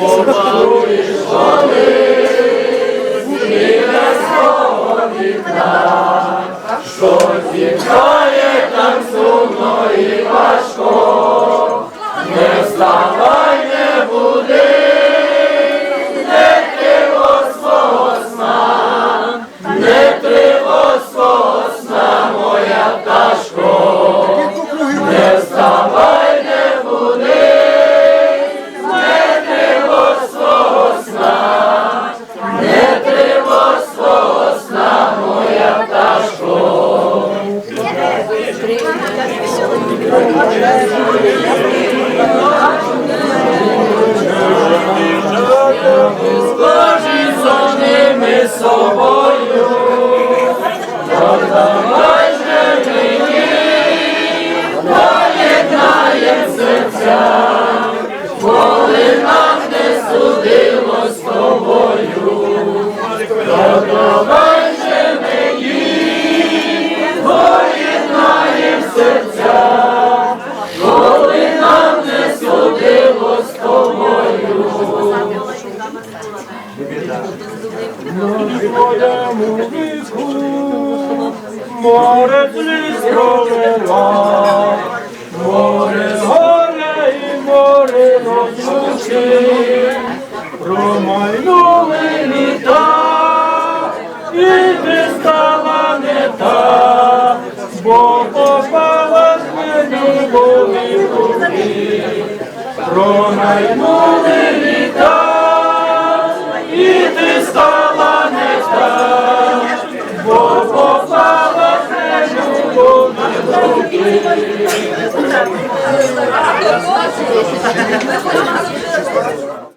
побалуєш коли, біля свого вікна, що зітхає там сумно і важко, не вставай, so Твоєму віку море пролила, море горе і море розлуки, промайнули літа, і ти стала не та, бо попала з любові руки, промайнули Ми